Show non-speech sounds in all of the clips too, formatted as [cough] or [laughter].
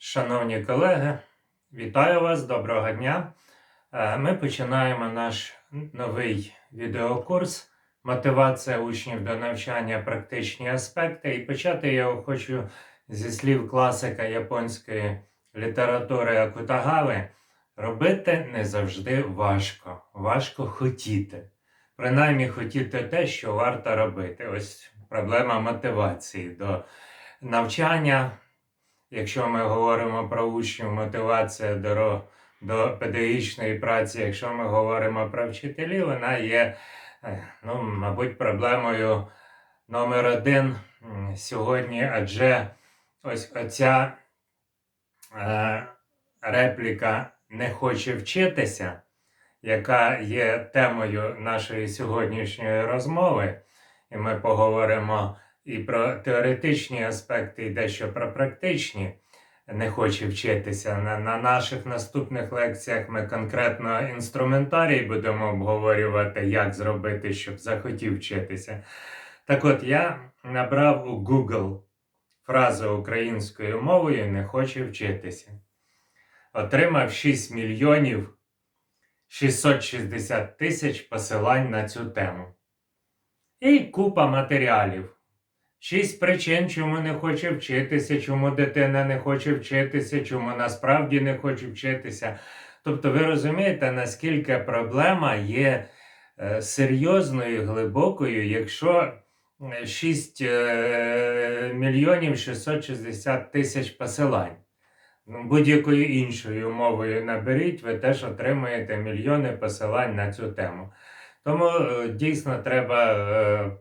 Шановні колеги, вітаю вас, доброго дня. Е, Ми починаємо наш новий відеокурс Мотивація учнів до навчання практичні аспекти. І почати я хочу зі слів класика японської літератури Акутагави. Робити не завжди важко. Важко хотіти. Принаймні хотіти те, що варто робити. Ось проблема мотивації до навчання. Якщо ми говоримо про учнів, мотивація до, до педагогічної праці, якщо ми говоримо про вчителів, вона є, е, ну, мабуть, проблемою номер один сьогодні, адже ось оця е, репліка не хоче вчитися, яка є темою нашої сьогоднішньої розмови, і ми поговоримо і про теоретичні аспекти, і дещо про практичні. Не хоче вчитися. На, на наших наступних лекціях ми конкретно інструментарій будемо обговорювати, як зробити, щоб захотів вчитися. Так от я набрав у Google фразу українською мовою не хоче вчитися. Отримав 6 мільйонів 660 тисяч посилань на цю тему. І купа матеріалів. Шість причин, чому не хоче вчитися, чому дитина не хоче вчитися, чому насправді не хоче вчитися. Тобто, ви розумієте, наскільки проблема є е, серйозною, глибокою, якщо е, 6 е, мільйонів 660 тисяч посилань. Ну, Будь-якою іншою мовою наберіть, ви теж отримаєте мільйони посилань на цю тему. Тому е, дійсно треба.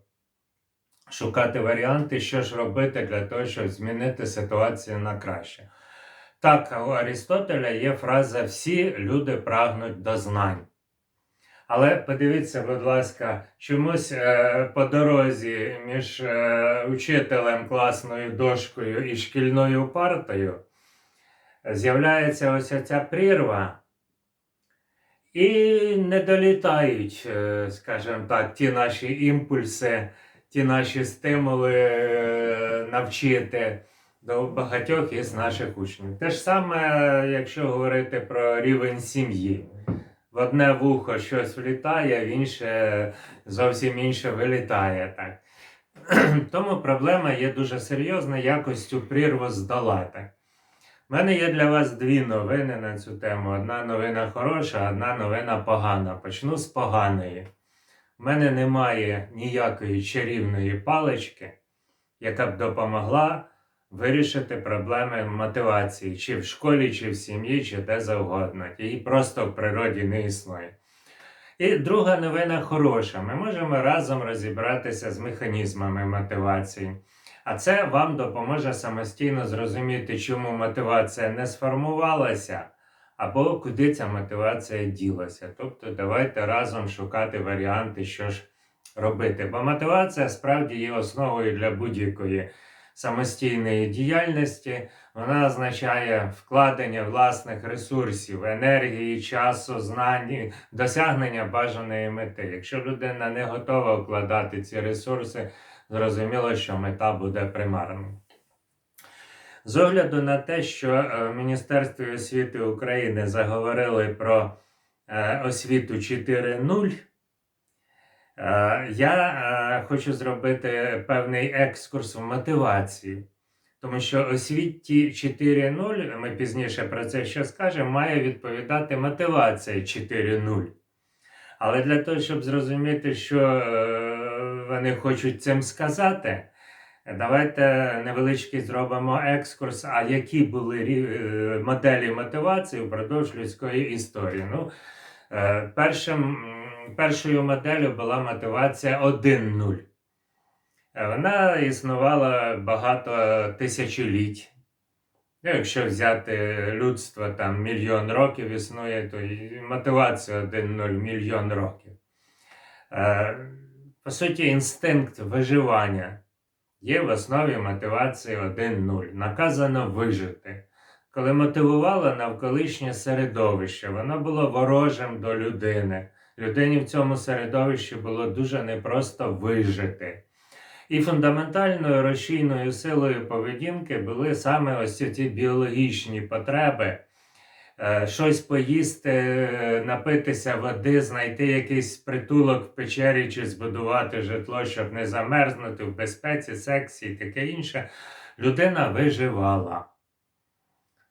Шукати варіанти, що ж робити для того, щоб змінити ситуацію на краще. Так, у Арістотеля є фраза всі люди прагнуть до знань. Але подивіться, будь ласка, чомусь е, по дорозі між е, учителем, класною дошкою і шкільною партою з'являється ось ця прірва, і не долітають, е, скажімо так, ті наші імпульси ті наші стимули е, навчити до багатьох із наших учнів. Те ж саме, якщо говорити про рівень сім'ї. В одне вухо щось влітає, в інше зовсім інше вилітає. Так. [clears throat] Тому проблема є дуже серйозна, якось цю прірву здолати. У мене є для вас дві новини на цю тему. Одна новина хороша, одна новина погана. Почну з поганої. У мене немає ніякої чарівної палички, яка б допомогла вирішити проблеми мотивації, чи в школі, чи в сім'ї, чи де завгодно. Її просто в природі не існує. І друга новина хороша. Ми можемо разом розібратися з механізмами мотивації. А це вам допоможе самостійно зрозуміти, чому мотивація не сформувалася або куди ця мотивація ділася. Тобто давайте разом шукати варіанти, що ж робити. Бо мотивація справді є основою для будь-якої самостійної діяльності. Вона означає вкладення власних ресурсів, енергії, часу, знань, досягнення бажаної мети. Якщо людина не готова вкладати ці ресурси, зрозуміло, що мета буде примарною. З огляду на те, що е, в Міністерстві освіти України заговорили про е, освіту 4.0, е, я е, хочу зробити певний екскурс в мотивацію. Тому що освіті 4.0, ми пізніше про це ще скажемо, має відповідати мотивація 4.0. Але для того, щоб зрозуміти, що е, вони хочуть цим сказати, Давайте невеличкий зробимо екскурс, а які були е, моделі мотивації впродовж людської історії. Ну, е, першим, першою моделлю була мотивація 1.0. Е, Вона існувала багато тисячоліть. Ну, Якщо взяти людство там мільйон років існує, то і мотивація 1.0 мільйон років. По суті, інстинкт виживання є в основі мотивації 1.0. Наказано вижити. Коли мотивувало навколишнє середовище, воно було ворожим до людини. Людині в цьому середовищі було дуже непросто вижити. І фундаментальною рушійною силою поведінки були саме ось ці біологічні потреби. Е, Щось поїсти, напитися води, знайти якийсь притулок в печері чи збудувати житло, щоб не замерзнути в безпеці, сексі і таке інше. Людина виживала.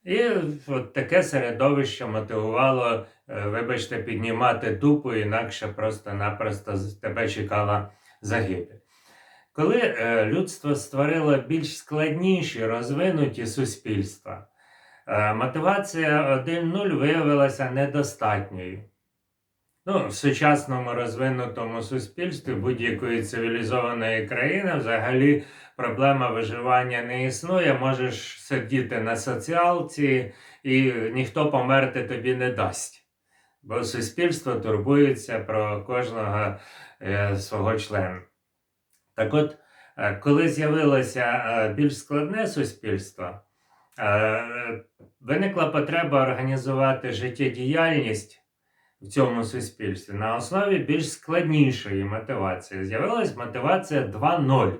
І от таке середовище мотивувало, е, вибачте, піднімати дупу, інакше просто-напросто тебе чекала загибель. Коли е, людство створило більш складніші розвинуті суспільства, мотивація 1.0 виявилася недостатньою. Ну, в сучасному розвинутому суспільстві будь-якої цивілізованої країни взагалі проблема виживання не існує. Можеш сидіти на соціалці, і ніхто померти тобі не дасть. Бо суспільство турбується про кожного е, свого члена. Так от, е, коли з'явилося е, більш складне суспільство, е, виникла потреба організувати життєдіяльність в цьому суспільстві на основі більш складнішої мотивації. З'явилась мотивація 2.0.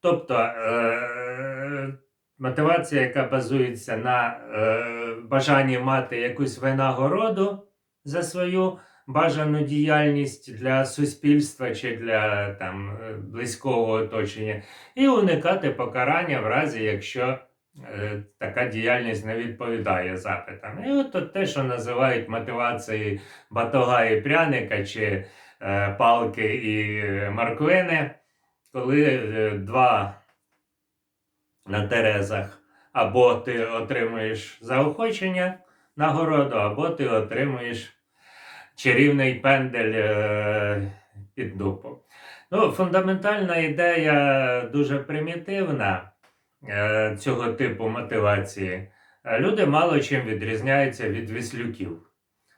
Тобто е, мотивація, яка базується на е, бажанні мати якусь винагороду за свою бажану діяльність для суспільства чи для там, е, близького оточення, і уникати покарання в разі, якщо е, така діяльність не відповідає запитам. І от, те, що називають мотивацією батога і пряника чи е, палки і е, морквини, коли е, два на терезах або ти отримуєш заохочення нагороду, або ти отримуєш чарівний пендель е, під дупу. Ну, фундаментальна ідея дуже примітивна е, цього типу мотивації. Е, Люди мало чим відрізняються від віслюків.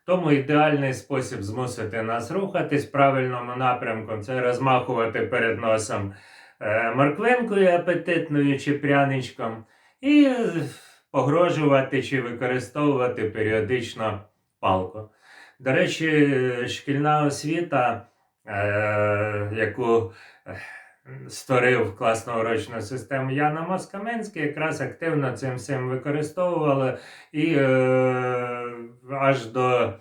Тому ідеальний спосіб змусити нас рухатись в правильному напрямку це розмахувати перед носом е, морквинкою апетитною чи пряничком і е, погрожувати чи використовувати періодично палку. До речі, шкільна освіта, е, яку е, створив класну урочну систему Яна Москаменський, якраз активно цим всім використовувала і е, аж до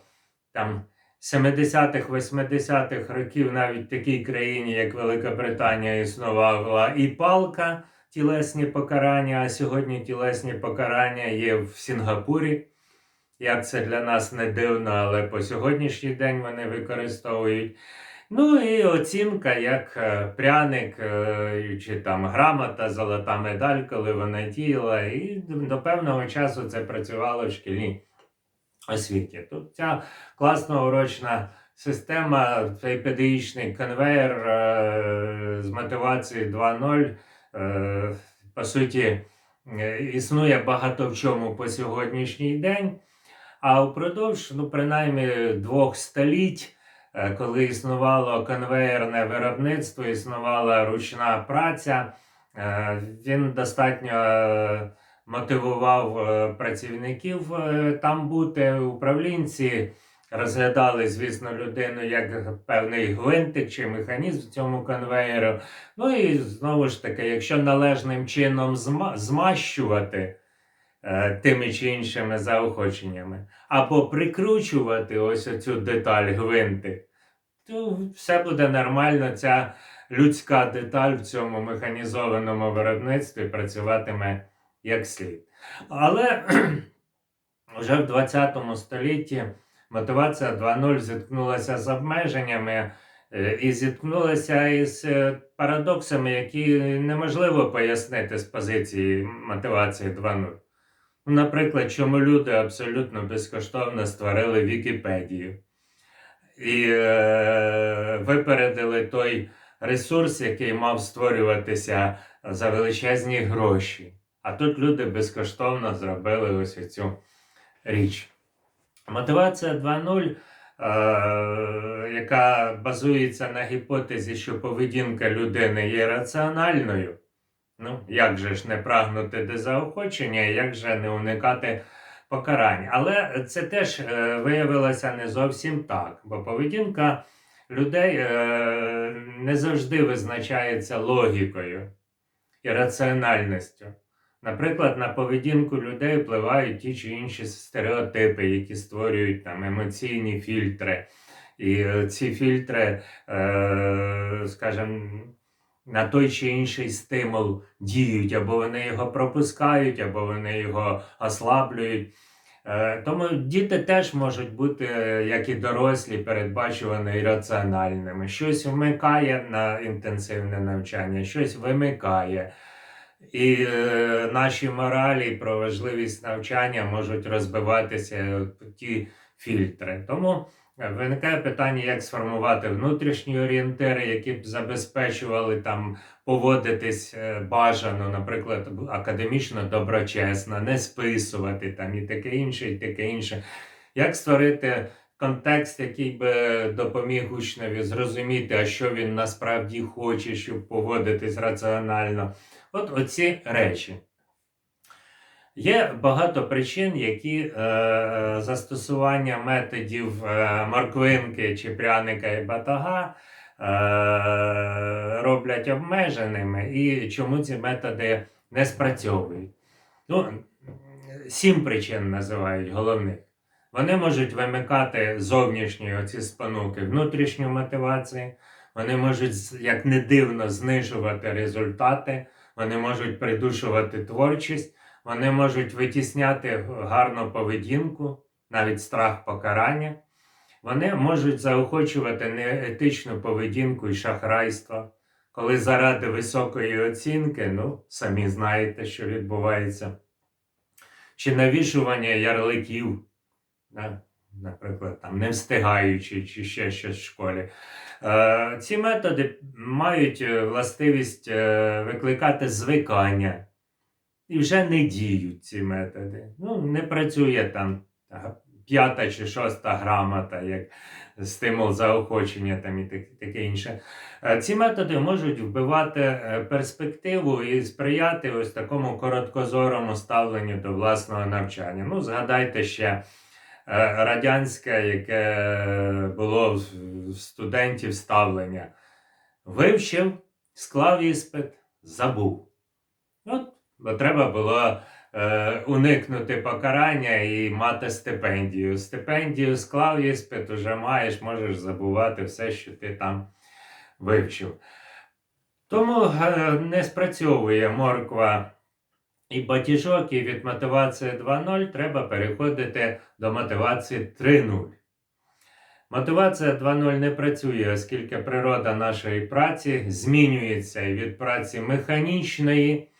там, 70-х, 80-х років навіть в такій країні, як Велика Британія, існувала і палка, тілесні покарання, а сьогодні тілесні покарання є в Сінгапурі. Як це для нас не дивно, але по сьогоднішній день вони використовують. Ну і оцінка як е, пряник е, чи там грамота, золота медаль, коли вона діяла, і до певного часу це працювало в шкільній освіті. Тут ця класна урочна система, цей педагогічний конвейер е, з мотивації 2.0, е, по суті, існує багато в чому по сьогоднішній день. А впродовж, ну, принаймні, двох століть, коли існувало конвеєрне виробництво, існувала ручна праця, е, він достатньо е, мотивував е, працівників е, там бути. Управлінці розглядали, звісно, людину як певний гвинтик чи механізм в цьому конвеєру. Ну і знову ж таки, якщо належним чином змащувати е, тими чи іншими заохоченнями, або прикручувати ось оцю деталь гвинтик, то все буде нормально. Ця людська деталь в цьому механізованому виробництві працюватиме як слід. Але [clears throat] вже в 20 столітті мотивація 2.0 зіткнулася з обмеженнями е, і зіткнулася із е, парадоксами, які неможливо пояснити з позиції мотивації 2.0. Наприклад, чому люди абсолютно безкоштовно створили Вікіпедію і е, випередили той ресурс, який мав створюватися за величезні гроші. А тут люди безкоштовно зробили ось цю річ. Мотивація 2.0, е, яка базується на гіпотезі, що поведінка людини є раціональною. Ну, як же ж не прагнути до заохочення, як же не уникати покарань. Але це теж е, виявилося не зовсім так, бо поведінка людей е, не завжди визначається логікою і раціональністю. Наприклад, на поведінку людей впливають ті чи інші стереотипи, які створюють там емоційні фільтри. І е, ці фільтри, е, скажімо, на той чи інший стимул діють, або вони його пропускають, або вони його ослаблюють. Е, Тому діти теж можуть бути, як і дорослі, передбачувані і раціональними. Щось вмикає на інтенсивне навчання, щось вимикає. І е, наші моралі про важливість навчання можуть розбиватися ті фільтри. Тому виникає питання, як сформувати внутрішні орієнтири, які б забезпечували там поводитись е, бажано, наприклад, академічно доброчесно, не списувати там і таке інше, і таке інше. Як створити контекст, який би допоміг учневі зрозуміти, а що він насправді хоче, щоб поводитись раціонально. От оці речі. Є багато причин, які е, застосування методів е, морквинки чи пряника і батага е, роблять обмеженими, і чому ці методи не спрацьовують. Ну, сім причин називають головних. Вони можуть вимикати зовнішні оці спонуки внутрішню мотивацію, вони можуть, як не дивно, знижувати результати, вони можуть придушувати творчість, вони можуть витісняти гарну поведінку, навіть страх покарання. Вони можуть заохочувати неетичну поведінку і шахрайство, коли заради високої оцінки, ну, самі знаєте, що відбувається, чи навішування ярликів, да? наприклад, там, не встигаючи, чи ще щось в школі. Е, ці методи мають е, властивість е, викликати звикання. І вже не діють ці методи. Ну, не працює там п'ята чи шоста грамота, як стимул заохочення там і так- таке інше. Е, Ці методи можуть вбивати е, перспективу і сприяти ось такому короткозорому ставленню до власного навчання. Ну, згадайте ще е, радянське, яке було в студентів ставлення. Вивчив, склав іспит, забув. От, бо треба було е, уникнути покарання і мати стипендію. Стипендію склав іспит, уже маєш, можеш забувати все, що ти там вивчив. Тому е, не спрацьовує морква і батіжок, і від мотивації 2.0 треба переходити до мотивації 3.0. Мотивація 2.0 не працює, оскільки природа нашої праці змінюється і від праці механічної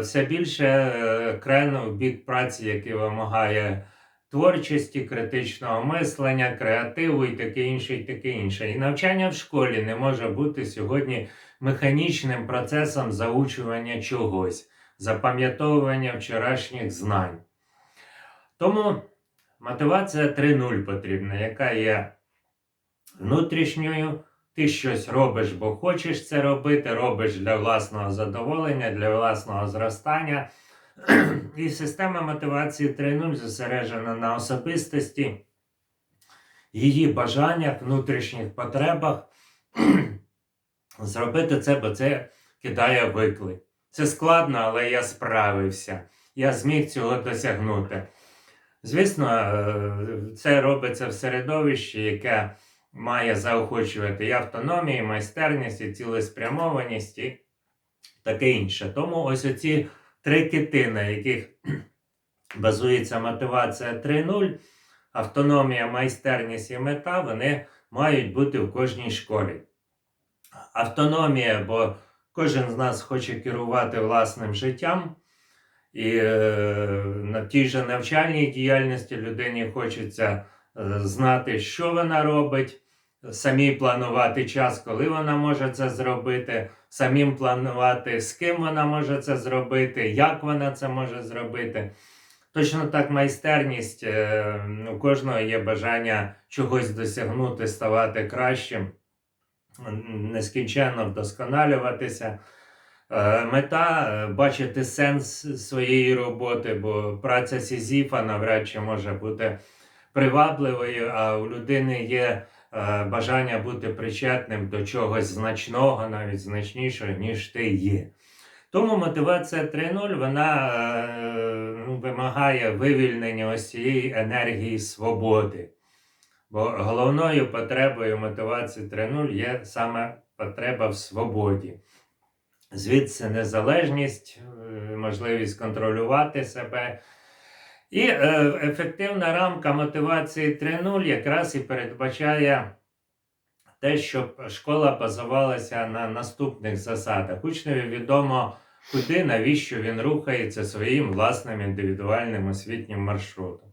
все більше е, крену в бік праці, який вимагає творчості, критичного мислення, креативу і таке інше, і таке інше. І навчання в школі не може бути сьогодні механічним процесом заучування чогось, запам'ятовування вчорашніх знань. Тому мотивація 3.0 потрібна, яка є внутрішньою. Ти щось робиш, бо хочеш це робити, робиш для власного задоволення, для власного зростання. І система мотивації 3.0 зосереджена на особистості, її бажаннях, внутрішніх потребах. [clears throat] Зробити це, бо це кидає виклик. Це складно, але я справився. Я зміг цього досягнути. Звісно, е, це робиться в середовищі, яке має заохочувати і автономію, і майстерність, і цілеспрямованість, і таке інше. Тому ось оці три кити, на яких [clears throat] базується мотивація 3.0, автономія, майстерність і мета, вони мають бути в кожній школі. Автономія, бо кожен з нас хоче керувати власним життям. І е, на тій же навчальній діяльності людині хочеться е, знати, що вона робить, самі планувати час, коли вона може це зробити, самим планувати, з ким вона може це зробити, як вона це може зробити. Точно так, майстерність е, у кожного є бажання чогось досягнути, ставати кращим, нескінченно вдосконалюватися. Е, Мета е, бачити сенс своєї роботи, бо праця Сізіфа навряд чи може бути привабливою, а у людини є бажання бути причетним до чогось значного, навіть значнішого, ніж ти є. Тому мотивація 3.0 вона е, ну, вимагає вивільнення ось цієї енергії свободи. Бо головною потребою мотивації 3.0 є саме потреба в свободі. Звідси незалежність, е, можливість контролювати себе. І е, ефективна рамка мотивації 3.0 якраз і передбачає те, щоб школа базувалася на наступних засадах. Учневі відомо, куди, навіщо він рухається своїм власним індивідуальним освітнім маршрутом.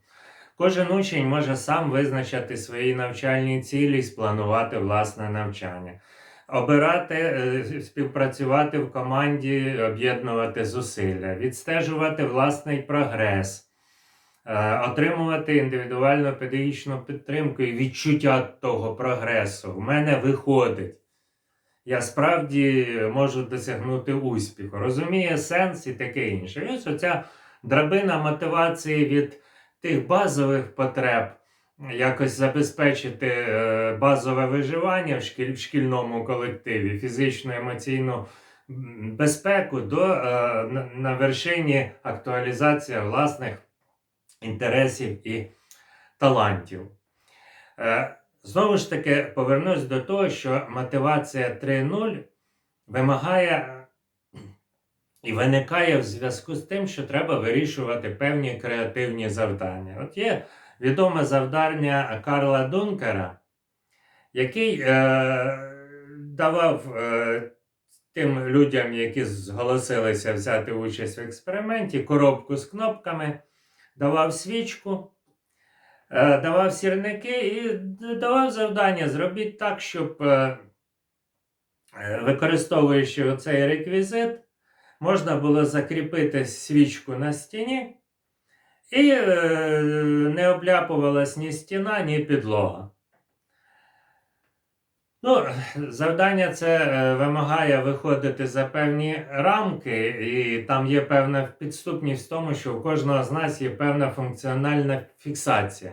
Кожен учень може сам визначити свої навчальні цілі і спланувати власне навчання. Обирати, е, співпрацювати в команді, об'єднувати зусилля, відстежувати власний прогрес, отримувати індивідуальну педагогічну підтримку і відчуття того прогресу. В мене виходить. Я справді можу досягнути успіху. Розуміє сенс і таке інше. І ось оця драбина мотивації від тих базових потреб, якось забезпечити е, базове виживання в, шкіль, в шкільному колективі, фізичну, емоційну безпеку до е, на, вершині актуалізація власних інтересів і талантів. Е, Знову ж таки, повернусь до того, що мотивація 3.0 вимагає і виникає в зв'язку з тим, що треба вирішувати певні креативні завдання. От є відоме завдання Карла Дункера, який е, давав е, тим людям, які зголосилися взяти участь в експерименті, коробку з кнопками, давав свічку. Е, давав сірники і давав завдання зробіть так, щоб, е, е, використовуючи цей реквізит, можна було закріпити свічку на стіні, і не обляпувалась ні стіна, ні підлога. Ну, завдання це е, вимагає виходити за певні рамки, і там є певна підступність в тому, що у кожного з нас є певна функціональна фіксація.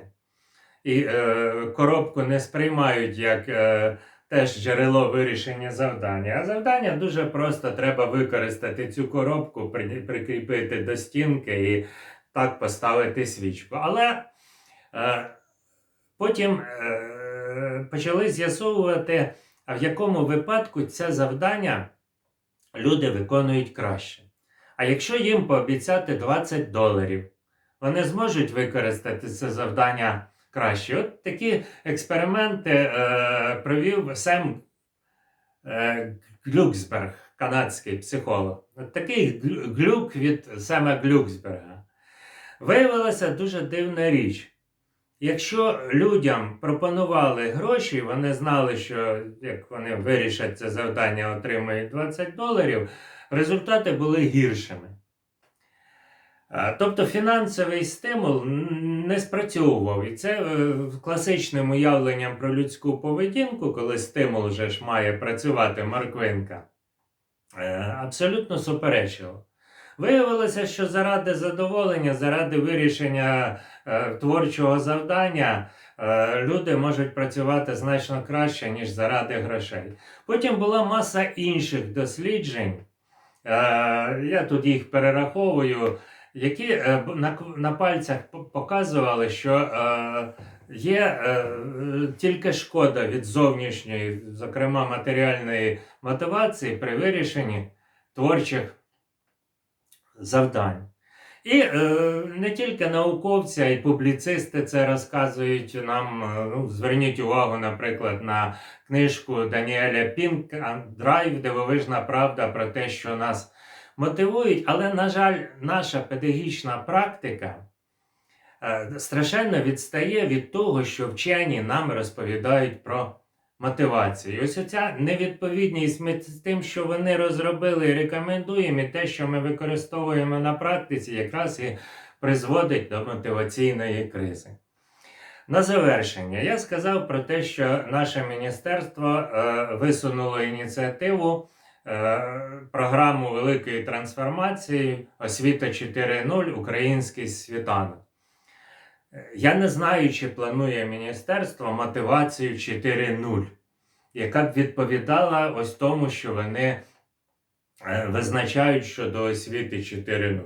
І е, коробку не сприймають як е, теж джерело вирішення завдання. А завдання дуже просто треба використати цю коробку, при, прикріпити до стінки і так поставити свічку. Але е, потім. Е, почали з'ясовувати, а в якому випадку це завдання люди виконують краще. А якщо їм пообіцяти 20 доларів, вони зможуть використати це завдання краще. От такі експерименти е, провів Сем е, Глюксберг, канадський психолог. От такий глюк від Сема Глюксберга. Виявилася дуже дивна річ. Якщо людям пропонували гроші, вони знали, що як вони вирішать це завдання, отримають 20 доларів, результати були гіршими. Тобто фінансовий стимул не спрацьовував. І це е, класичним уявленням про людську поведінку, коли стимул вже ж має працювати морквинка, е, абсолютно суперечило. Виявилося, що заради задоволення, заради вирішення е, творчого завдання е, люди можуть працювати значно краще, ніж заради грошей. Потім була маса інших досліджень, е, я тут їх перераховую, які е, на, на пальцях показували, що е, є е, тільки шкода від зовнішньої, зокрема матеріальної мотивації при вирішенні творчих завдань. І е, не тільки науковці, а й публіцисти це розказують нам. е, Ну, зверніть увагу, наприклад, на книжку Даніеля Пінк Драйв, дивовижна правда про те, що нас мотивують. Але, на жаль, наша педагогічна практика е, страшенно відстає від того, що вчені нам розповідають про мотивацію. І ось оця невідповідність ми з тим, що вони розробили і рекомендуємо, і те, що ми використовуємо на практиці, якраз і призводить до мотиваційної кризи. На завершення, я сказав про те, що наше міністерство е, висунуло ініціативу. е, Програму великої трансформації освіта 4.0 Український світанок. Я не знаю, чи планує міністерство мотивацію 4.0, яка б відповідала ось тому, що вони е, визначають щодо освіти 4.0.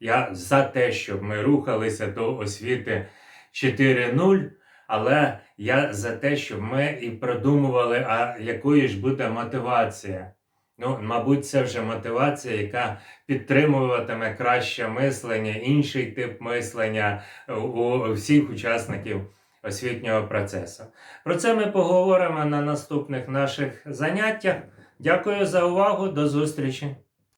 Я за те, щоб ми рухалися до освіти 4.0, але я за те, щоб ми і продумували, а якою ж буде мотивація. Ну, мабуть, це вже мотивація, яка підтримуватиме краще мислення, інший тип мислення у всіх учасників освітнього процесу. Про це ми поговоримо на наступних наших заняттях. Дякую за увагу. До зустрічі!